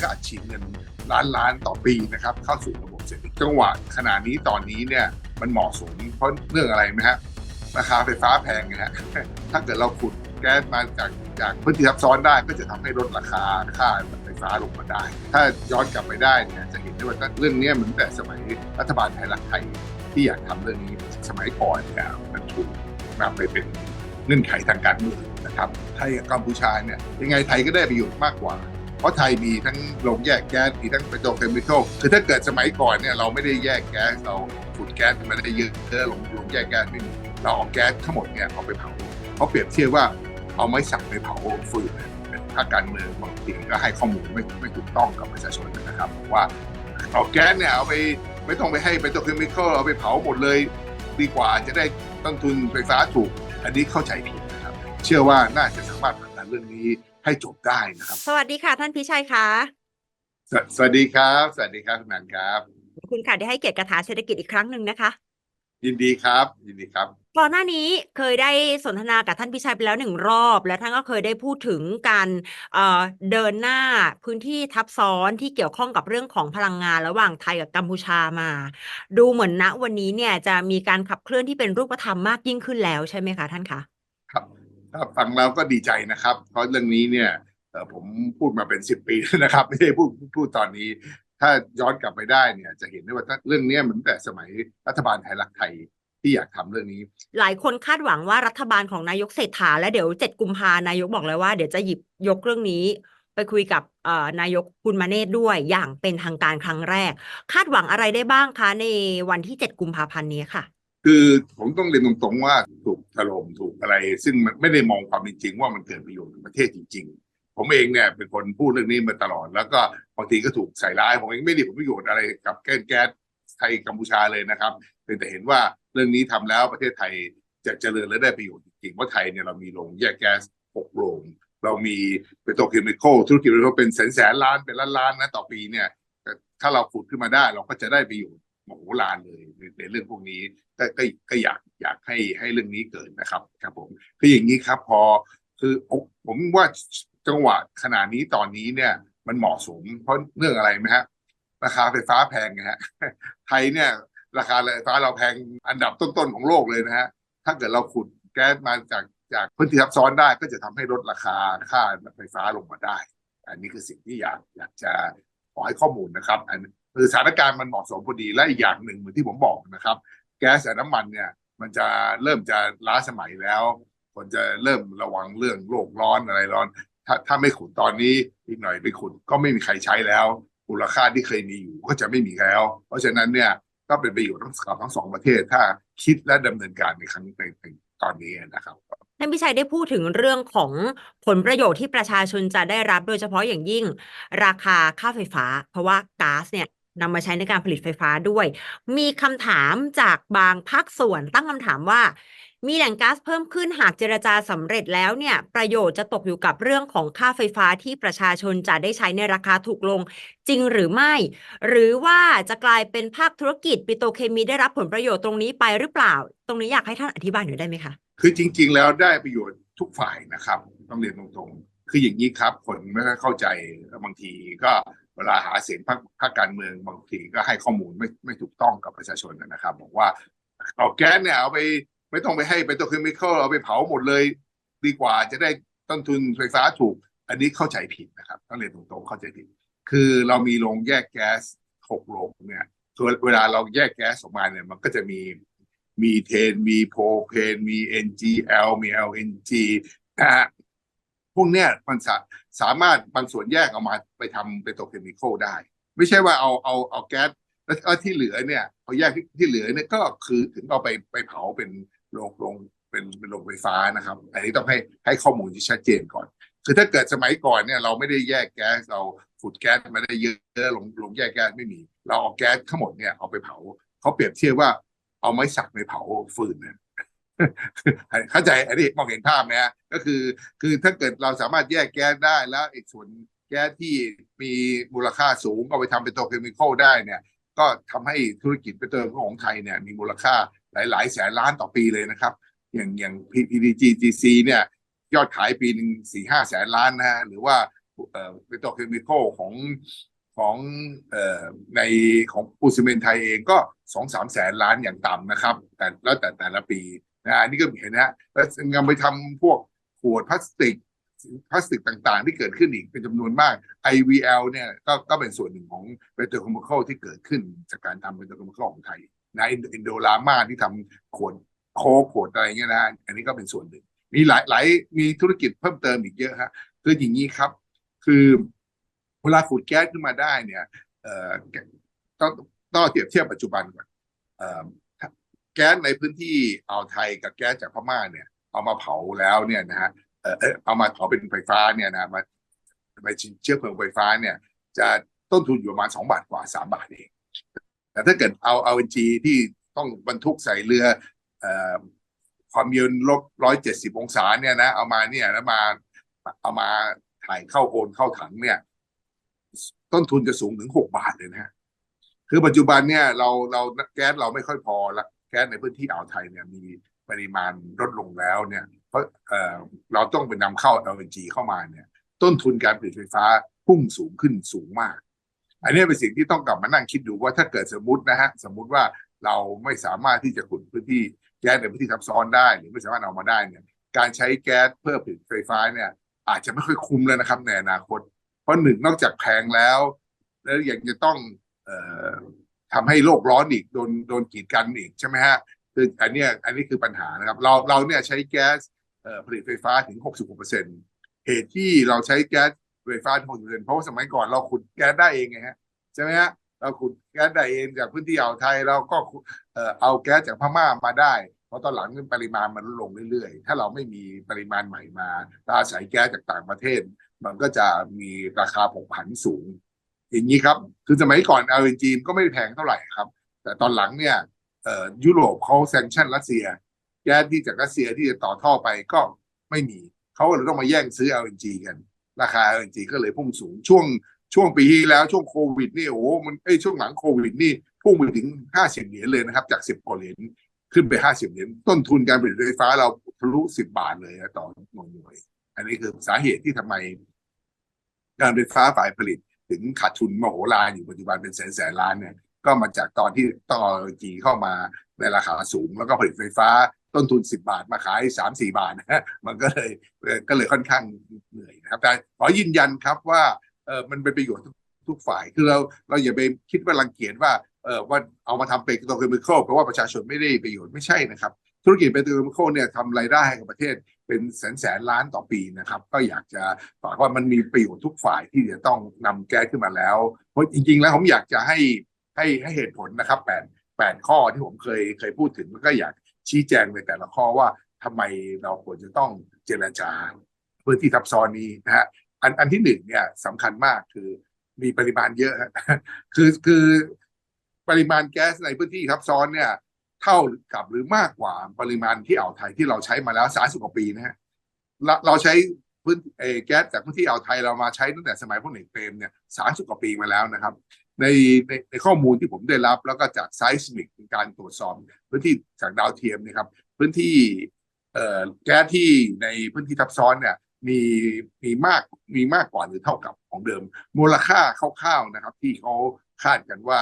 ก็อัดฉีดเงินล้านล้านต่อปีนะครับ เข้าสู่ระบบเศรษฐกิจจังหวะขณะนี้ตอนนี้เนี่ยมันเหมาะสมเพราะเรื่องอะไรไหมฮะราคาไฟฟ้าแพงไงฮะถ้าเกิดเราขุดแก๊สมาจากจากพื้นที่ซับซ้อนได้ก็จะทำให้ลดราคาค่าไฟฟ้าลงมาได้ ถ้าย้อนกลับไปได้เนี่ยจะเห็นได้ว่าเรื่องนี้ยมันแต่สมัยรัฐบาลไทยรักไทยที่อยากทำเรื่องนี้สมัยก่อนเนี่ยมันถูกนำไปเป็นเงื่อนไขทางการเมืองนะครับไทยกับกัมพูชาเนี่ยยังไงไทยก็ได้ประโยชน์มากกว่า เพราะไทยมีทั้งโรงแยกแก๊สมีทั้งป็นโตเคมีคอลคือถ้าเกิดสมัยก่อนเนี่ยเราไม่ได้แยกแก๊สเราขุดแก๊สมาได้เยอะเออลงโรงแยกแก๊สไม่มีเราเอาแก๊สทั้งหมดเนี่ยเอาไปเผาเขาเปรียบเทียบว่าเอาไม้สักไปเผาฟืนเนี่ยถ้าการเมืองบางทีก็ให้ข้อมูลไม่ไม่ถูกต้องกับประชาชนนะครับว่าเอาแก๊สเนี่ยเอาไปไม่ต้องไปให้เป็นโตเคมีคอลเอาไปเผาหมดเลยดีกว่าจะได้ต้นทุนไฟฟ้าถูก อันนี้เข้าใจผิดนะครับ เชื่อว่าน่าจะสามารถผลักดันเรื่องนี้ ให้จบได้นะครับ สวัสดีค่ะท่านพิชัยคะสวสวัสดีครับ สวัสดีครับคุณนันครับขอบคุณค่ะที่ให้เกียรติกระถาเศรษฐกิจอีกครั้งหนึ่งนะคะ ยินดีครับ ยินดีครับก่อนหน้านี้เคยได้สนทนากับท่านพิชัยไปแล้วหนึ่งรอบ และท่านก็เคยได้พูดถึงการเอ่อเดินหน้าพื้นที่ทับซ้อนที่เกี่ยวข้องกับเรื่องของพลังงานระหว่างไทยกับกัมพูชามา ดูเหมือนณวันนี้เนี่ยจะมีการขับเคลื่อนที่เป็นรูปธรรมมากยิ่งขึ้นแล้วใช่ไหมคะท่านคะครับ ถ้าฟังแล้วก็ดีใจนะครับ เพราะเรื่องนี้เนี่ยผมพูดมาเป็นสิบปีแล้วนะครับ ไม่ได้พูดพูดตอนนี้ ถ้าย้อนกลับไปได้เนี่ย จะเห็นได้ว่าเรื่องนี้ยมันแต่สมัยรัฐบาลไทยรักไทยที่อยากทำเรื่องนี้ หลายคนคาดหวังว่ารัฐบาลของนายกเศรษฐาและเดี๋ยวเจ็ดกุมภานายกบอกเลยว่าเดี๋ยวจะหยิบยกเรื่องนี้ ไปคุยกับนายกคุณมาเนตด้วยอย่างเป็นทางการครั้งแรก คาดหวังอะไรได้บ้างคะในวันที่เจ็ดกุมภาพันธ์นี้ค่ะ คือผมต้องเรียนตรงๆว่าถูกถล่มถูกอะไร ซึ่งมันไม่ได้มองความเป็นจริงว่ามันเกิดประโยชน์กับประเทศจริง ๆ ผมเองเนี่ยเป็นคนพูดเรื่องนี้มาตลอด แล้วก็บางทีก็ถูกใส่ร้ายผมเองไม่ได้ผลประโยชน์อะไรกับแก๊สแก๊สไทยกัมพูชาเลยนะครับเพียงแต่เห็นว่าเรื่องนี้ทำแล้วประเทศไทยจะเจริญและได้ประโยชน์จริงๆเพราะไทยเนี่ยเรามีโรงแยกแก๊สหกโรงเรามีเป็นโตรเคมีคอลธุรกิจเราเป็นแสนแสนล้านเป็นล้านล้านนะต่อปีเนี่ยถ้าเราขุดขึ้นมาได้เราก็จะได้ประโยชน์ มโหฬารเลยในเรื่องพวกนี้ก็ก็ก็อยากอยากให้ให้เรื่องนี้เกิดนะครับ ครับผมคืออย่างนี้ครับพอคือผมว่าจังหวะขณะนี้ตอนนี้เนี่ย มันเหมาะสม เพราะเรื่องอะไรไหมฮะราคาไฟฟ้าแพงไงฮะไทยเนี่ย ราคาไฟฟ้าเราแพงอันดับต้นๆของโลกเลยนะฮะถ้าเกิดเราขุดแก๊สมาจากจากพื้นที่ซับซ้อนได้ก็จะทำให้ลดราคาค่าไฟฟ้าลงมาได้ อันนี้คือสิ่งที่อยากอยากจะขอให้ข้อมูลนะครับอัน คือสถานการณ์มันเหมาะสมพอดีและอีกอย่างหนึ่งเหมือนที่ผมบอกนะครับ แก๊สและน้ำมันเนี่ยมันจะเริ่มจะล้าสมัยแล้วคนจะเริ่มระวังเรื่องโลกร้อนอะไรร้อน ถ้าถ้าไม่ขุดตอนนี้อีกหน่อยไปขุดก็ไม่มีใครใช้แล้วมูลค่าที่เคยมีอยู่ก็จะไม่มีแล้ว เพราะฉะนั้นเนี่ยก็เป็นประโยชน์ทั้งกับทั้งสองประเทศ ถ้าคิดและดำเนินการในครั้งนในตอนนี้นะครับท่านพิชัยได้พูดถึงเรื่องของผลประโยชน์ที่ประชาชนจะได้รับโดยเฉพาะอย่างยิ่ง ราคาค่าไฟฟ้า เพราะว่าก๊าซเนี่ย นำมาใช้ในการผลิตไฟฟ้าด้วย มีคำถามจากบางภาคส่วนตั้งคำถามว่า มีแหล่งก๊าซเพิ่มขึ้นหากเจรจาสำเร็จแล้วเนี่ย ประโยชน์จะตกอยู่กับเรื่องของค่าไฟฟ้าที่ประชาชนจะได้ใช้ในราคาถูกลงจริงหรือไม่ หรือว่าจะกลายเป็นภาคธุรกิจปิโตรเคมีได้รับผลประโยชน์ตรงนี้ไปหรือเปล่า ตรงนี้อยากให้ท่านอธิบายหน่อยได้ไหมคะคือจริง ๆ แล้วได้ประโยชน์ทุกฝ่ายนะครับ ต้องเรียนตรงๆ คืออย่างนี้ครับคนไม่ค่อยเข้าใจบางทีก็ เวลาหาเสียงพรรคพรรคการเมืองบางทีก็ให้ข้อมูลไม่ไม่ถูกต้องกับประชาชนนะครับ บอกว่าเอาแก๊สเนี่ยเอาไปไม่ต้องไปให้เป็นตัวเคมีคอลเอาไปเผาหมดเลย ดีกว่าจะได้ต้นทุนไฟฟ้าถูก อันนี้เข้าใจผิดนะครับต้องเรียนตรงๆเข้าใจผิด คือเรามีโรงแยกแก๊สหกโรงเนี่ยคือเวลาเราแยกแก๊สออกมาเนี่ยมันก็จะมีมีเทน มีโพเพน มี NGL มี LNG นะฮะ พวกเนี้ยมันสาสามารถบางส่วนแยกออกมาไปทำเป็นโตรเคมีคอลได้ ไม่ใช่ว่าเอาเอาเอาแก๊สแล้วที่เหลือเนี่ยพอแยกที่ที่เหลือเนี่ยก็คือถึงเอาไปไปเผาเป็นโรงโรงเป็นเป็นโรงไฟฟ้านะครับ อันนี้ต้องให้ให้ข้อมูลที่ชัดเจนก่อน คือถ้าเกิดสมัยก่อนเนี่ยเราไม่ได้แยกแก๊สเราขุดแก๊สมาได้เยอะลงลงแยกแก๊สไม่มี เราเอาแก๊สทั้งหมดเนี่ยเอาไปเผาเขาเปรียบเทียบว่าเอาไม้สักไปเผาฟืนเนี่ยเข้าใจอันนี้มองเห็นภาพไหมฮะก็คือ คือถ้าเกิดเราสามารถแยกแก๊สได้แล้วอีกส่วนแก๊สที่มีมูลค่าสูงเอาไปทำเป็นตัวเคมีคอลได้เนี่ย ก็ทำให้ธุรกิจเป็นตัวของไทยเนี่ยมีมูลค่าหลาย ๆ แสนล้านต่อปีเลยนะครับ อย่างอย่าง PDGGC เนี่ยยอดขายปีหนึ่งสี่ห้าแสนล้านนะฮะหรือว่าเอ่อเป็นตัวเคมีคอลของของเอ่อในของปูซิเมนไทยเองก็สองสามแสนล้านอย่างต่ำนะครับ แต่แล้วแต่แต่ละปีนะอันนี้ก็เห็นนะแล้วยังไปทำพวก ขวดพลาสติกพลาสติกต่างๆ ที่เกิดขึ้นอีกเป็นจำนวนมาก IVL เนี่ยก็ก็เป็นส่วนหนึ่งของเปโตรเคมีคอลที่เกิดขึ้นจากการทำเปโตรเคมีคอลของไทยนะอินโดลามาที่ทำขวดโคกขวดอะไรเงี้ยนะอันนี้ก็เป็นส่วนหนึ่ง มีหลายหลายมีธุรกิจเพิ่มเติมอีกเยอะฮะคืออย่างนี้ครับ คือเวลาขุดแก๊สขึ้นมาได้เนี่ยเอ่อต้องต้องเทียบเทียบปัจจุบันก่อนเอ่อแก๊สในพื้นที่อ่าวไทยกับแก๊สจากพม่าเนี่ย เอามาเผาแล้วเนี่ยนะฮะเอ่อเอามาเผาเป็นไฟฟ้าเนี่ยนะมาไปเชื้อเพลิงไฟฟ้าเนี่ย จะต้นทุนอยู่ประมาณสองบาทกว่าสามบาทเอง แต่ถ้าเกิดเอาเอาจีที่ต้องบรรทุกใส่เรือเอ่อความเย็นลบร้อยเจ็ดสิบองศาเนี่ยนะเอามาเนี่ยแล้วมาเอามาถ่ายเข้าโอนเข้าถังเนี่ย ต้นทุนจะสูงถึงหกบาทเลยนะฮะคือปัจจุบันเนี่ยเราเราแก๊สเราไม่ค่อยพอละแก๊สในพื้นที่อ่าวไทยเนี่ยมี ปริมาณลดลงแล้วเนี่ยเพราะเราต้องไปนำเข้า LNG เข้ามาเนี่ยต้นทุนการผลิตไฟฟ้าพุ่งสูงขึ้นสูงมาก อันนี้เป็นสิ่งที่ต้องกลับมานั่งคิดดูว่าถ้าเกิดสมมตินะฮะสมมุติว่าเราไม่สามารถที่จะขุดพื้นที่แก๊สในพื้นที่ซับซ้อนได้หรือไม่สามารถเอามาได้เนี่ยการใช้แก๊สเพื่อผลิตไฟฟ้าเนี่ยอาจจะไม่ค่อยคุ้มแล้วนะครับในอนาคต เพราะหนึ่งนอกจากแพงแล้ว แล้วยังจะต้องออทำให้โลกร้อนอีกโดนโดนกีดกันอีกใช่ไหมฮะ คืออันเนี้ยอันนี้คือปัญหานะครับ เราเราเนี่ยใช้แก๊สผลิตไฟฟ้าถึง 66เปอร์เซ็นต์เหตุที่เราใช้แก๊สไฟฟ้าถึง60เปอร์เซ็นต์เพราะว่าสมัยก่อนเราขุดแก๊สได้เองไงฮะใช่ไหมฮะเราขุดแก๊สได้เองจากพื้นที่อ่าวไทยเราก็เออเอาแก๊สจากพม่ามาได้เพราะตอนหลังปริมาณมันลดลงเรื่อยๆ ถ้าเราไม่มีปริมาณใหม่มาถ้าอาศัยแก๊สจากต่างประเทศ มันก็จะมีราคาผกผันสูง อย่างนี้ครับ คือสมัยก่อน LNG ก็ไม่แพงเท่าไหร่ครับ แต่ตอนหลังเนี่ย ยุโรปเขาแซงชั่นรัสเซียแก๊สที่จากรัสเซียที่จะต่อท่อไปก็ไม่มีเขาก็เลยต้องมาแย่งซื้อ LNG กัน ราคา LNG ก็เลยพุ่งสูงช่วงช่วงปีที่แล้วช่วงโควิดนี่โอ้โหมันเอ้ช่วงหลังโควิดนี่พุ่งไปถึงห้าสิบเหรียญเลยนะครับ จากสิบกว่าเหรียญขึ้นไปห้าสิบเหรียญต้นทุนการผลิตไฟฟ้าเราทะลุสิบบาทเลยนะต่อหน่วย อันนี้คือสาเหตุที่ทำไม การไฟฟ้าฝ่ายผลิตถึงขาดทุนมโหฬารอยู่ปัจจุบันเป็นแสนแสนล้านเนี่ย ก็มาจากตอนที่ต้องเอาจีเข้ามาในราคาสูง แล้วก็ผลิตไฟฟ้าต้นทุนสิบาทมาขายสามสี่บาทนะฮะมันก็เลยก็เลยค่อนข้างเหนื่อยนะครับแต่ขอยืนยันครับว่าเออมันเป็นประโยชน์ทุกฝ่ายคือเราเราอย่าไปคิดว่ารังเกียจว่าเออว่าเอามาทำเป็นตัวเคมีคอลเพราะว่าประชาชนไม่ได้ประโยชน์ไม่ใช่นะครับ ธุรกิจเป็นตัวเคมีคอลเนี่ยทำรายได้ให้กับประเทศเป็นแสนแสนล้านต่อปีนะครับ ก็อยากจะฝากว่ามันมีประโยชน์ทุกฝ่ายที่จะต้องนำแก้ขึ้นมาแล้วเพราะจริง ๆ แล้วผมอยากจะให้ ให้ให้เหตุผลนะครับแปดแปดข้อที่ผมเคยเคยพูดถึงแล้วก็อยากชี้แจงในแต่ละข้อว่าทำไมเราควรจะต้องเจรจาพื้นที่ทับซ้อนนี้นะฮะอันอันที่หนึ่งเนี่ยสำคัญมากคือมีปริมาณเยอะคือคือปริมาณแก๊สในพื้นที่ทับซ้อนเนี่ย เท่ากับหรือมากกว่าปริมาณที่อ่าวไทยที่เราใช้มาแล้วสามสิบกว่าปีนะฮะเราเราใช้พื้นเออแก๊สจากพื้นที่อ่าวไทยเรามาใช้ตั้งแต่สมัยพลเอกเปรมเนี่ยสามสิบกว่าปีมาแล้วนะครับ ในในในข้อมูลที่ผมได้รับแล้วก็จากไซส์มิกการตรวจสอบพื้นที่จากดาวเทียมนะครับ พื้นที่เอ่อแก๊สที่ในพื้นที่ทับซ้อนเนี่ยมีมีมากมีมากกว่าหรือเท่ากับของเดิม มูลค่าคร่าวๆนะครับ ที่เขาคาดกันว่า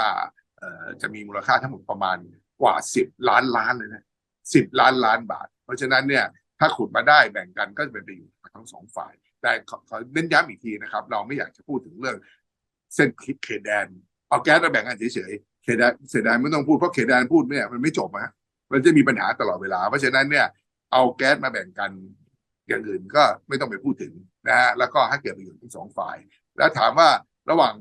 เอ่อจะมีมูลค่าทั้งหมดประมาณกว่าสิบล้านล้านเลยนะสิบล้านล้านบาท เพราะฉะนั้นเนี่ยถ้าขุดมาได้แบ่งกันก็จะเป็นประโยชน์ทั้งสองฝ่ายแต่ขอเน้นย้ำอีกทีนะครับ เราไม่อยากจะพูดถึงเรื่อง เส้นคิดเขตแดน เอาแก๊สมาแบ่งกันเฉยๆเขตแดนเขตแดนไม่ต้องพูดเพราะเขตแดนพูดเนี่ยมันไม่จบอะมันจะมีปัญหาตลอดเวลา เพราะฉะนั้นเนี่ยเอาแก๊สมาแบ่งกันอย่างอื่นก็ไม่ต้องไปพูดถึงนะฮะแล้วก็ให้เกิดประโยชน์ทั้งสองฝ่าย แล้วถามว่าระหว่าง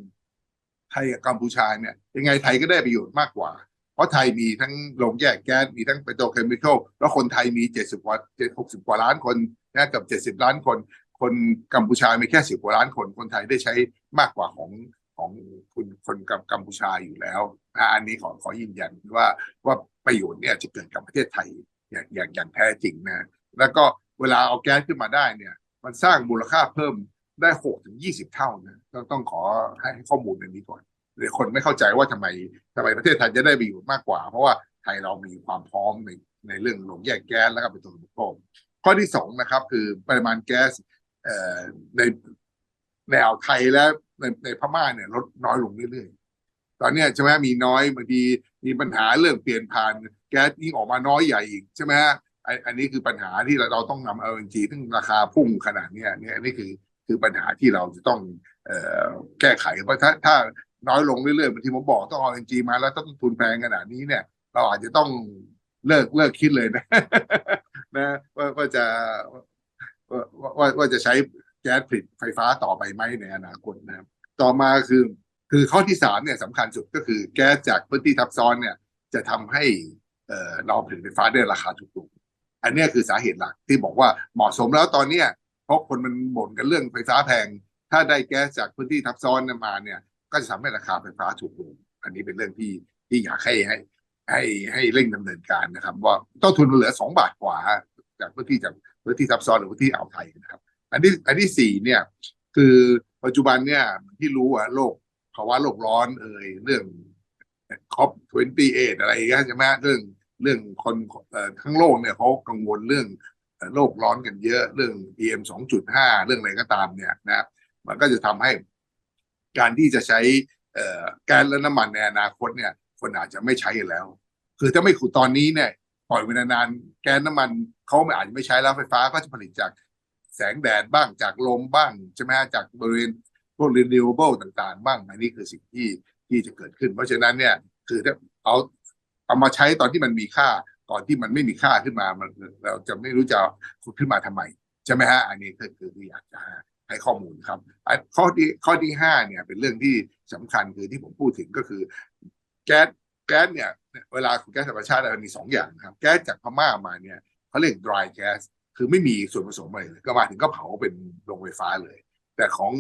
ไทยกับกัมพูชาเนี่ยยังไงไทยก็ได้ประโยชน์มากกว่า เพราะไทยมีทั้งโรงแยกแก๊สมีทั้งเปโตรเคมีคอลแล้วคนไทยมีเจ็ดสิบกว่าเจ็ดหกสิบกว่าล้านคนนะกับเจ็ดสิบล้านคน คนกัมพูชามีแค่สิบกว่าล้านคน คนไทยได้ใช้มากกว่าของ ของคุณคนกัมกัมพูชาอยู่แล้วนะอันนี้ขอขอยืนยันว่าว่าประโยชน์เนี่ยจะเกิดกับประเทศไทยอย่างอย่างอย่างแท้จริงนะแล้วก็เวลาเอาแก๊สขึ้นมาได้เนี่ยมันสร้างมูลค่าเพิ่มได้หกถึงยี่สิบเท่านะต้องต้องขอให้ข้อมูลในนี้ก่อนเดี๋ยวคนไม่เข้าใจว่าทำไมทำไมประเทศไทยจะได้ประโยชน์มากกว่า เพราะว่าไทยเรามีความพร้อมในในเรื่องโรงแยกแก๊สแล้วก็เป็นตัวบริโภคข้อที่สองนะครับ คือปริมาณแก๊สในในวไทยและ ในในพม่าเนี่ยลดน้อยลงเรื่อยๆ ตอนนี้ใช่ไหมมีน้อยบางทีมีปัญหาเรื่องเปลี่ยนผ่าน แก๊สยิ่งออกมาน้อยใหญ่อีกใช่ไหมฮะอันนี้คือปัญหาที่เราต้องนำเอ LNG ซึ่งราคาพุ่งขนาดนี้เนี่ยนี่คือคือปัญหาที่เราจะต้องออแก้ไขเพราะถ้าถ้าน้อยลงเรื่อยๆบางทีผมบอกต้องเอา LNG มาแล้วต้นทุนแพงขนาดนี้เนี่ย เราอาจจะต้องเลิกเลิกคิดเลยนะนะว่าว่าจะว่าว่าจะใช้แก๊สผลิตไฟฟ้าต่อไปไหมในอนาคตนะครับ ต่อมาคือ คือข้อที่สามเนี่ยสำคัญสุดก็คือแก๊สจากพื้นที่ทับซ้อนเนี่ย จะทำให้เอ่อเราผลิตไฟฟ้าได้ราคาถูกลงอันนี้คือสาเหตุหลักที่บอกว่าเหมาะสมแล้วตอนเนี้ยเพราะคนมันบ่นกันเรื่องไฟฟ้าแพง ถ้าได้แก๊สจากพื้นที่ทับซ้อนมาเนี่ย ก็จะทำให้ราคาไฟฟ้าถูกลงอันนี้เป็นเรื่องที่ที่อยากให้ให้ให้ให้เร่งดำเนินการนะครับ ว่าต้นทุนมันเหลือสองบาทกว่า จากพื้นที่จากพื้นที่ทับซ้อนหรือพื้นที่อ่าวไทยนะครับ อันที่อันที่สี่เนี่ย คือปัจจุบันเนี่ยที่รู้ว่าโลกภาวะโลกร้อนเอ่ยเรื่องคอป28อะไรอย่างเงี้ยใช่ไหมเรื่องเรื่องคนทั้งโลกเนี่ยเขากังวลเรื่องโลกร้อนกันเยอะเรื่อง PM 2.5 เรื่องอะไรก็ตามเนี่ยนะมันก็จะทำให้การที่จะใช้แก๊สและน้ำมันในอนาคตเนี่ย คนอาจจะไม่ใช้แล้ว คือถ้าไม่ขุดตอนนี้เนี่ยปล่อยไปนานๆแก๊สน้ำมันเขาไม่อาจจะไม่ใช้แล้วไฟฟ้าก็จะผลิตจาก แสงแดดบ้างจากลมบ้างใช่ไหมฮะจากบริเวณพวก renewable ต่างๆ บ้างอันนี้คือสิ่งที่ที่จะเกิดขึ้น เพราะฉะนั้นเนี่ยคือถ้าเอาเอามาใช้ตอนที่มันมีค่าก่อนที่มันไม่มีค่าขึ้นมามันเราจะไม่รู้จะขุดขึ้นมาทำไมใช่ไหมฮะอันนี้คือคือที่อยากจะให้ข้อมูลครับข้อที่ข้อที่ห้าเนี่ยเป็นเรื่องที่สำคัญคือที่ผมพูดถึงก็คือ แก๊สแก๊สเนี่ยเวลาขุดแก๊สธรรมชาติมันมีสองอย่างครับ แก๊สจากพม่ามาเนี่ยเขาเรียก dry gas คือไม่มีส่วนผสมอะไรเลยก็มาถึงก็เผาเป็นโรงไฟฟ้าเลย แต่ของ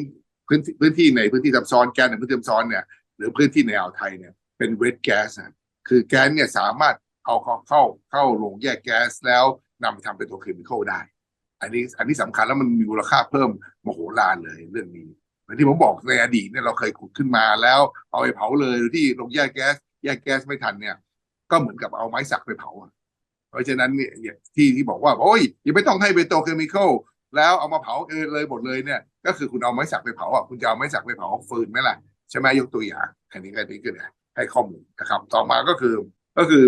พื้นที่พื้นที่ในพื้นที่ทับซ้อนแก๊สในพื้นที่ทับซ้อนเนี่ยหรือพื้นที่ในอ่าวไทยเนี่ยเป็น wet gas นะคือแก๊สเนี่ยสามารถเอาเข้าเข้าเข้าโรงแยกแก๊สแล้วนำไปทำเป็นตัวเคมีคอลได้ อันนี้อันนี้สำคัญแล้วมันมีมูลค่าเพิ่มมโหฬารเลยเรื่องนี้เหมือนที่ผมบอกในอดีตเนี่ยเราเคยขุดขึ้นมาแล้วเอาไปเผาเลยที่โรงแยกแก๊สแยกแก๊สไม่ทันเนี่ย ก็เหมือนกับเอาไม้สักไปเผาอะ เพราะฉะนั้นเนี่ยที่ที่บอกว่าโอ้ยอย่าไม่ต้องให้เปโตเคมีคอลแล้วเอามาเผาเองเลยหมดเลยเนี่ย ก็คือคุณเอาไม้สักไปเผาอะคุณจะเอาไม้สักไปเผาฟืนไหมล่ะใช่ไหมยกตัวอย่างอันนี้ก็นี่คือให้ข้อมูลนะครับ ต่อมาก็คือก็คือ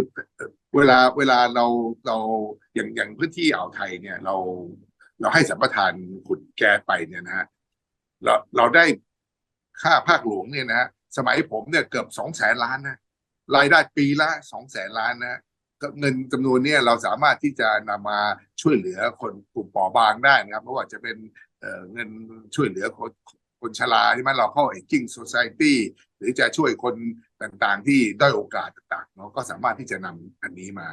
เวลาเวลาเราเราอย่างอย่างพื้นที่อ่าวไทยเนี่ยเราเราให้สัมปทานขุดแก๊สไปเนี่ยนะฮะเราเราได้ค่าภาคหลวงเนี่ยนะฮะสมัยผมเนี่ยเกือบสองแสนล้านนะรายได้ปีละสองแสนล้านนะ เงินจำนวนเนี้เราสามารถที่จะนำมาช่วยเหลือคนกลุ่มเปราะบางได้นะครับไม่ว่าจะเป็นเเงินช่วยเหลือคนคนชราที่มันเราเข้า aging society หรือจะช่วยคนต่างๆ ที่ด้อยโอกาสต่างๆเราะก็สามารถที่จะนำอันนี้มา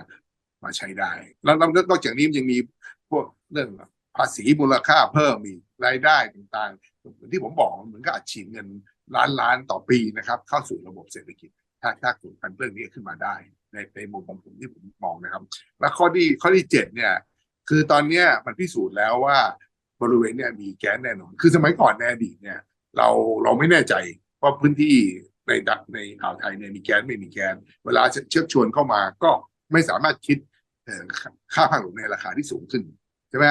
มาใช้ได้ แล้วนอกจากนี้ยังมีพวกเรื่องภาษีมูลค่าเพิ่มอีกรายได้ต่างๆ ที่ผมบอกเหมือนกับอัดฉีดเงินล้านล้านต่อปีนะครับ เข้าสู่ระบบเศรษฐกิจ ถ้าถ้าขุดกันเรื่องนี้ขึ้นมาได้ ในในมุมของผมที่ผมมองนะครับ และข้อที่ข้อที่เจ็ดเนี่ย คือตอนเนี้ยมันพิสูจน์แล้วว่าบริเวณเนี่ยมีแก๊สแน่นอน คือสมัยก่อนในอดีตเนี่ย เราเราไม่แน่ใจว่าพื้นที่ในดักในอ่าวไทยเนี่ยมีแก๊สไม่มีแก๊สเวลาเชิญชวนเข้ามาก็ไม่สามารถคิดเออค่าภาคหลวงในราคาที่สูงขึ้นใช่ไหม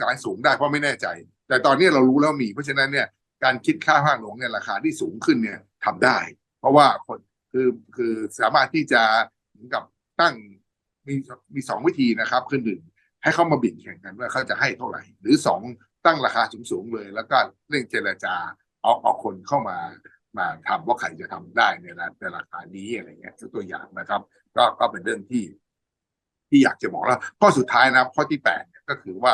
สายสูงได้เพราะไม่แน่ใจ แต่ตอนนี้เรารู้แล้วมี เพราะฉะนั้นเนี่ยการคิดค่าภาคหลวงเนี่ยราคาที่สูงขึ้นเนี่ยทำได้ เพราะว่าคนคือคือสามารถที่จะ กับตั้งมีมีสองวิธีนะครับคือหนึ่งให้เขามาบิดแข่งกันว่าเขาจะให้เท่าไหร่ หรือสองตั้งราคาสูงๆเลย แล้วก็เร่งเจรจาเอาเอาคนเข้ามามาทำว่าใครจะทำได้ในในราคานี้อะไรเงี้ยตัวอย่างนะครับ ก็ก็เป็นเรื่องที่ ที่อยากจะบอกแล้วข้อสุดท้ายนะข้อที่แปดก็คือว่า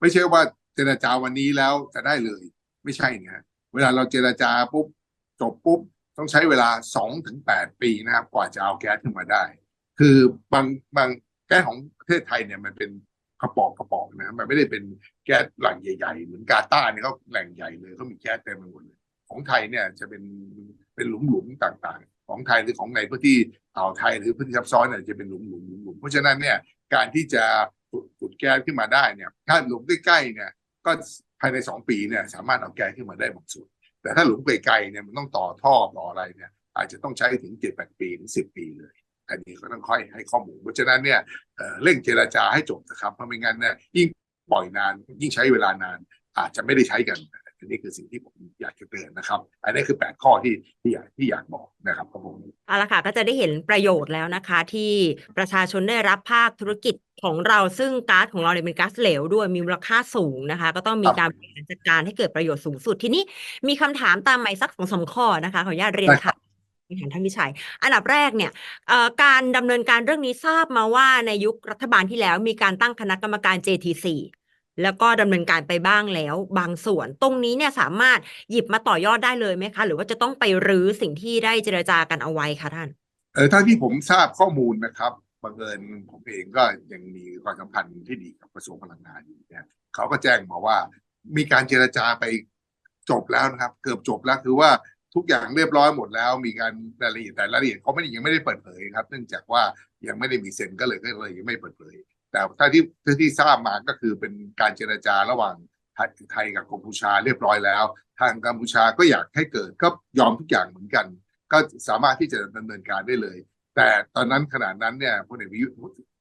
ไม่ใช่ว่าเจรจาวันนี้แล้วจะได้เลย ไม่ใช่นะเวลาเราเจรจาปุ๊บจบปุ๊บ ต้องใช้เวลาสองถึงแปดปีนะครับ กว่าจะเอาแก๊สขึ้นมาได้ คือบางบางแก๊สของประเทศไทยเนี่ยมันเป็นกระป๋องกระป๋องนะมันไม่ได้เป็นแก๊สแหล่งใหญ่ๆ เหมือนกาตาร์เนี่ยเขาแหล่งใหญ่เลยเขามีแก๊สเต็มไปหมดเลยของไทยเนี่ยจะเป็นเป็นหลุมๆต่างๆ ของไทยหรือของในพื้นที่อ่าวไทยหรือพื้นที่ซับซ้อนเนี่ยจะเป็นหลุมๆหลุมๆเพราะฉะนั้นเนี่ยการที่จะขุดแก๊สขึ้นมาได้เนี่ยถ้าหลุมใกล้ๆเนี่ยก็ภายในสองปีเนี่ยสามารถเอาแก๊สขึ้นมาได้บางส่วน แต่ถ้าหลุมไกลๆเนี่ยมันต้องต่อท่อต่ออะไรเนี่ย อาจจะต้องใช้ถึงเจ็ดแปดปีถึงสิบปีเลยอันนี้ก็ต้องค่อยให้ข้อมูลเพราะฉะนั้นเนี่ยเเร่งเจรจาให้จบนะครับเพราะไม่งั้นเนี่ยยิ่งปล่อยนานยิ่งใช้เวลานานอาจจะไม่ได้ใช้กัน อันนี้คือสิ่งที่ผมอยากจะเตือนนะครับ อันนี้คือแปดข้อที่ที่อยากที่อยากบอกนะครับครับผมเอาละค่ะก็จะได้เห็นประโยชน์แล้วนะคะ ที่ประชาชนได้รับภาคธุรกิจของเราซึ่งก๊าซของเราเนี่ยเป็นก๊าซเหลวด้วยมีมูลค่าสูงนะคะ ก็ต้องมีครับการบริหารจัดการให้เกิดประโยชน์สูงสุดทีนี้มีคำถามตามมาอีกสักสองสามข้อนะคะขออนุญาตเรียนได้ครัค่ะบบริหารท่านวิชัย อันดับแรกเนี่ยเอ่อการดำเนินการเรื่องนี้ทราบมาว่าในยุครัฐบาลที่แล้วมีการตั้งคณะกรรมการ JTC แล้วก็ดำเนินการไปบ้างแล้วบางส่วน ตรงนี้เนี่ยสามารถหยิบมาต่อยอดได้เลยไหมคะ หรือว่าจะต้องไปรื้อสิ่งที่ได้เจรจากันเอาไว้คะท่าน เออถ้าที่ผมทราบข้อมูลนะครับบังเอิญผมเองก็ยังมีความสัมพันธ์ที่ดีกับกระทรวงพลังงานอยู่เนี่ยเขาก็แจ้งมาว่า มีการเจรจาไปจบแล้วนะครับ เกือบจบแล้วคือว่าทุกอย่างเรียบร้อยหมดแล้ว มีการรายละเอียดแต่รายละเอียดเขาไม่ได้ยังไม่ได้เปิดเผยครับ เนื่องจากว่ายังไม่ได้มีเซ็นก็เลยก็เลยยังไม่เปิดเผย แต่ถ้าที่ที่ที่ทราบมาก็คือเป็นการเจรจาระหว่างไทยไทยกับกัมพูชาเรียบร้อยแล้ว ทางกัมพูชาก็อยากให้เกิดก็ยอมทุกอย่างเหมือนกัน ก็สามารถที่จะดำเนินการได้เลย แต่ตอนนั้นขนาดนั้นเนี่ยพลเอกประยุทธ์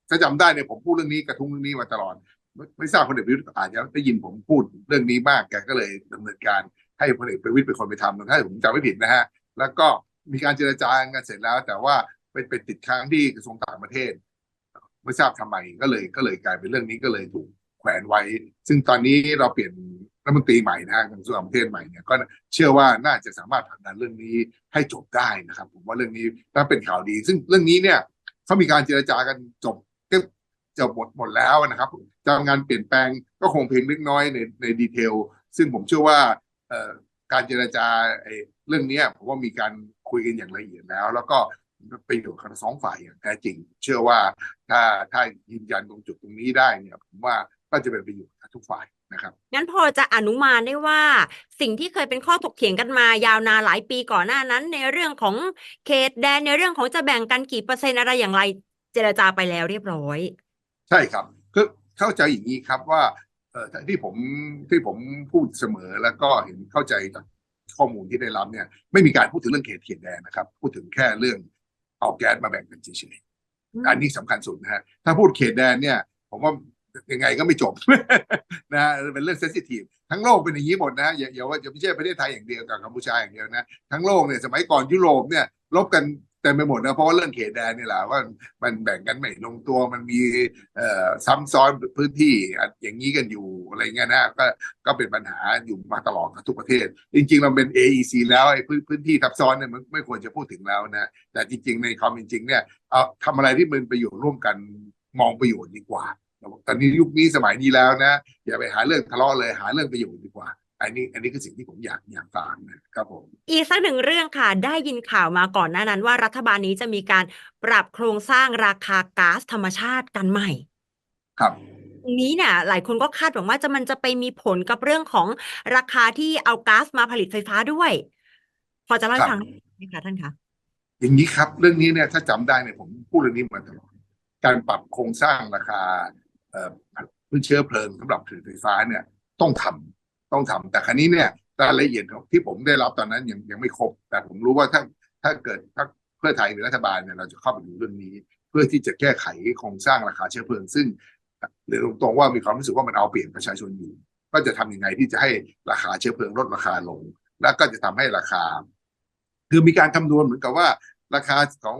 ถ้าจำได้เนี่ยผมพูดเรื่องนี้กระทุ้งเรื่องนี้มาตลอด ไม่ไม่ทราบพลเอกประยุทธ์อาจจะได้ยินผมพูดเรื่องนี้มากแกก็เลยดำเนินการให้พลเอกประวิตยเป็นคนไปทำถ้าผมจำไม่ผิดนะฮะแล้วก็มีการเจรจากันเสร็จแล้ว แต่ว่าไปไปติดค้างที่กระทรวงต่างประเทศ ไม่ทราบทำไมก็เลยก็เลยกลายเป็นเรื่องนี้ก็เลยถูกแขวนไว้ ซึ่งตอนนี้เราเปลี่ยนรัฐมนตรีใหม่นะฮะกระทรวงต่างประเทศใหม่เนี่ยก็เชื่อว่าน่าจะสามารถผลักดันเรื่องนี้ให้จบได้นะครับ ผมว่าเรื่องนี้น่าเป็นข่าวดี ซึ่งเรื่องนี้เนี่ยเขามีการเจรจากันจบก็จะหมดหมดแล้วนะครับจะงานเปลี่ยนแปลงก็คงเพียงเล็กน้อยในในดีเทล ซึ่งผมเชื่อว่าการเจรจาเรื่องนี้ผมว่ามีการคุยกันอย่างละเอียดแล้ว แล้วก็ ประโยชน์ของทั้งสองฝ่ายอย่างแท้จริง เชื่อว่าถ้าถ้ายืนยันตรงจุดตรงนี้ได้เนี่ยผมว่าก็จะเป็นประโยชน์กับทุกฝ่ายนะครับงั้นพอจะอนุมานได้ว่า สิ่งที่เคยเป็นข้อถกเถียงกันมายาวนานหลายปีก่อนหน้านั้น ในเรื่องของเขตแดนในเรื่องของจะแบ่งกันกี่เปอร์เซ็นต์อะไรอย่างไร เจรจาไปแล้วเรียบร้อย ใช่ครับก็เข้าใจอย่างนี้ครับว่าเอ่อที่ผมที่ผมพูดเสมอแล้วก็เห็นเข้าใจจากข้อมูลที่ได้รับเนี่ยไม่มีการพูดถึงเรื่องเขตเขตแดนนะครับ พูดถึงแค่เรื่อง เอาแก๊สมาแบ่งกันเฉยๆอันนี้สำคัญสุดนะฮะถ้าพูดเขตแดนเนี่ย ผมว่ายังไงก็ไม่จบนะฮะเป็นเรื่องเซนซิทีฟทั้งโลกเป็นอย่างนี้หมดนะอย่าอย่าว่าจะไม่ใช่ประเทศไทยอย่างเดียวกับกัมพูชาอย่างเดียวนะทั้งโลกเนี่ยสมัยก่อนยุโรปเนี่ยลบกันเต็มไปหมดนะเพราะว่าเรื่องเขตแดนนี่แหละว่ามันแบ่งกันไม่ลงตัวมันมีเอ่อซ้ำซ้อนพื้นที่อย่างนี้กันอยู่อะไรเงี้ยนะก็ก็เป็นปัญหาอยู่มาตลอดทุกประเทศ จริง ๆ เราเป็น AEC แล้วไอ้พื้นพื้นที่ทับซ้อนเนี่ยมันไม่ควรจะพูดถึงแล้วนะแต่จริง ๆ ในความเป็นจริงเนี่ยเอาทำอะไรที่เป็นประโยชน์ร่วมกันมองประโยชน์ดีกว่าตอนนี้ยุคนี้สมัยนี้แล้วนะอย่าไปหาเรื่องทะเลาะเลยหาเรื่องประโยชน์ดีกว่า อันนี้อันนี้คือสิ่งที่ผมอยากอยากฝากนะครับผมอีกสักหนึ่งเรื่องค่ะ ได้ยินข่าวมาก่อนหน้านั้น ว่ารัฐบาลนี้จะมีการปรับโครงสร้างราคาก๊าซธรรมชาติกันใหม่ ครับตรงนี้เนี่ยหลายคนก็คาดหวังว่าจะมันจะไปมีผลกับเรื่องของราคาที่เอาก๊าซมาผลิตไฟฟ้าด้วย พอจะเล่าให้ครับฟังได้ไหมคะท่านคะอย่างนี้ครับ เรื่องนี้เนี่ยถ้าจำได้เนี่ยผมพูดเรื่องนี้มาตลอดการปรับโครงสร้างราคาเอ่อพื้นเชื้อเพลิงสำหรับผลิตไฟฟ้าเนี่ย ต้องทำ ต้องทำแต่ครั้นี้เนี่ยรายละเอียดของที่ผมได้รับตอนนั้นยังยังไม่ครบ แต่ผมรู้ว่าถ้าถ้าเกิดพรรคเพื่อไทยเป็นรัฐบาลเนี่ยเราจะเข้าไปดูเรื่องนี้ เพื่อที่จะแก้ไขโครงสร้างราคาเชื้อเพลิง ซึ่งเรียนตรงๆว่ามีความรู้สึกว่ามันเอาเปรียบประชาชนอยู่ ก็จะทำยังไงที่จะให้ราคาเชื้อเพลิงลดราคาลง แล้วก็จะทำให้ราคา คือมีการคำนวณเหมือนกับว่า ราคาของ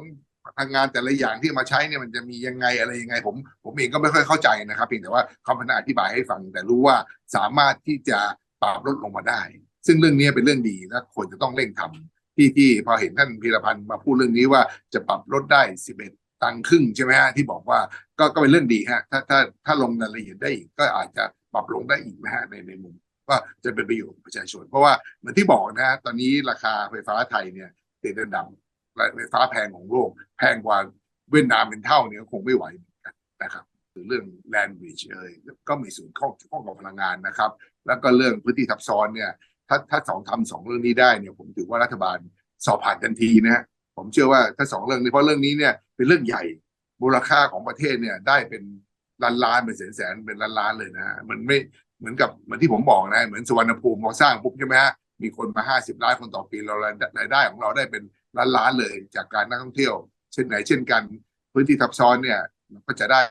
พลังงานแต่ละอย่างที่มาใช้เนี่ยมันจะมียังไงอะไรยังไง ผม ผมเองก็ไม่ค่อยเข้าใจนะครับเพียงแต่ว่าเขาพยายามอธิบายให้ฟัง แต่รู้ว่าสามารถที่จะปรับลดลงมาได้ ซึ่งเรื่องนี้เป็นเรื่องดีและควรจะต้องเร่งทำที่ที่พอเห็นท่านพีรพันธ์มาพูดเรื่องนี้ว่าจะปรับลดได้ 11 ตังครึ่งใช่ไหมฮะที่บอกว่าก็ก็เป็นเรื่องดีฮะถ้าถ้าถ้าลงรายละเอียดได้อีกก็อาจจะปรับลงได้อีกนะฮะในในมุมว่าจะเป็นประโยชน์ประชาชน เพราะว่าเหมือนที่บอกนะฮะตอนนี้ราคาไฟฟ้าไทยเนี่ยติดอันดับ ไฟฟ้าแพงของโลก แพงกว่าเวียดนามเป็นเท่าเนี่ยคงไม่ไหวเหมือนกันนะครับหรือเรื่องแลนด์บริดจ์เอ่ยก็มีส่วนข้องข้องกับพลังงานนะครับ แล้วก็เรื่องพื้นที่ทับซ้อนเนี่ย ถ้าถ้าสองทำสองเรื่องนี้ได้เนี่ย ผมถือว่ารัฐบาลสอบผ่านทันทีนะฮะผมเชื่อว่าถ้าสองเรื่องนี้เพราะเรื่องนี้เนี่ยเป็นเรื่องใหญ่มูลค่าของประเทศเนี่ยได้เป็นล้านล้านเป็นแสนแสนเป็นล้านล้านเลยนะฮะมันไม่เหมือนกับเหมือนที่ผมบอกนะเหมือนสุวรรณภูมิพอสร้างปุ๊บใช่ไหมฮะมีคนมาห้าสิบล้านคนต่อปีเรารายได้ของเราได้เป็น ล้านล้านเลยจากการนักท่องเที่ยว เช่นไหนเช่นกัน พื้นที่ทับซ้อนเนี่ยก็จะได้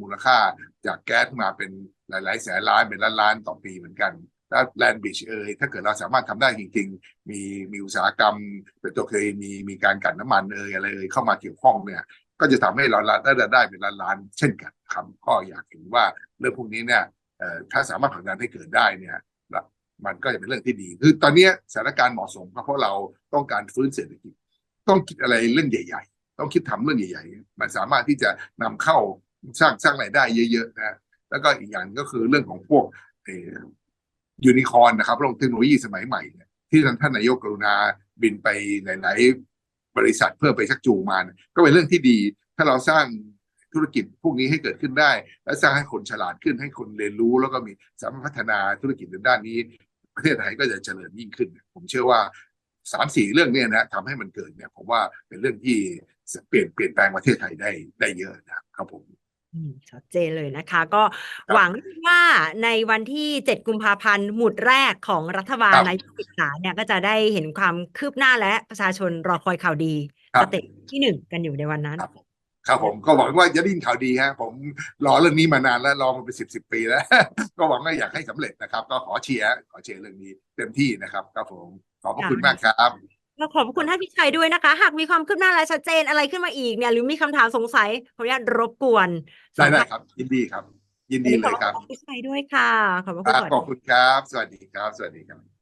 มูลค่าจากแก๊สมาเป็นหลายๆแสนล้านเป็นล้านล้านต่อปีเหมือนกันแล้วแลนด์บิชเอยถ้าเกิดเราสามารถทำได้จริงๆ มีมีอุตสาหกรรมเป็นตัวเคยมีมีการกันน้ำมันเอยอะไรเอยเข้ามาเกี่ยวข้องเนี่ยก็จะทำให้เราได้ได้ได้เป็นล้านๆเช่นกันครับก็อยากเห็นว่าเรื่องพวกนี้เนี่ยถ้าสามารถผลักดันให้เกิดได้เนี่ยละมันก็จะเป็นเรื่องที่ดี คือตอนนี้สถานการณ์เหมาะสมเพราะเราต้องการฟื้นเศรษฐกิจ ต้องคิดอะไรเรื่องใหญ่ ๆ ต้องคิดทำเรื่องใหญ่ๆ มันสามารถที่จะนำเข้าสร้างสร้างรายได้เยอะๆนะแล้วก็อีกอย่างก็คือเรื่องของพวกยูนิคอนนะครับเรื่องเทคโนโลยีสมัยใหม่เนี่ยที่ท่านท่านนายกกรุณาบินไปหลายๆบริษัทเพื่อไปชักจูงมาเนี่ยก็เป็นเรื่องที่ดี ถ้าเราสร้างธุรกิจพวกนี้ให้เกิดขึ้นได้ และสร้างให้คนฉลาดขึ้นให้คนเรียนรู้ แล้วก็มีสามารถพัฒนาธุรกิจในด้านนี้ ประเทศไทยก็จะเจริญยิ่งขึ้น ผมเชื่อว่า สามสี่เรื่องเนี้นะทำให้มันเกิดเนี่ยผมว่าเป็นเรื่องที่เปลี่ยนเปลี่ยนแปลงประเทศไทยได้ได้เยอะนะครับผมอืมชัดเจนเลยนะคะ ก็ครับหวังว่าในวันที่ 7 กุมภาพันธ์หมุดแรกของรัฐบาลครับนายกศึกษาเนี่ยก็จะได้เห็นความคืบหน้าและประชาชนรอคอยข่าวดีครับสเต็ปที่หนึ่งกันอยู่ในวันนั้น ครับผมครับผมก็หวังว่าจะได้ยินข่าวดีฮะผมรอเรื่องนี้มานานแล้วรอมาเป็นสิบสิบปีแล้ว ก็หวังว่าอยากให้สำเร็จนะครับ ก็ขอเชียร์ขอเชียร์เรื่องนี้เต็มที่นะครับครับผมขอบพระคุณมากครับก็ขอบพระคุณท่านพิชัยด้วยนะคะ หากมีความคืบหน้าและชัดเจนอะไรขึ้นมาอีกเนี่ยหรือมีคำถามสงสัยขออนุญาตรบกวนได้ได้สัมภาษณ์ครับ ยินดีครับ ยินดีเลยครับขอบคุณพิชัยด้วยค่ะขอบพระคคุณรับสวัสขดีอบคุณครับ สวัสดีครับ สวัสดีครับ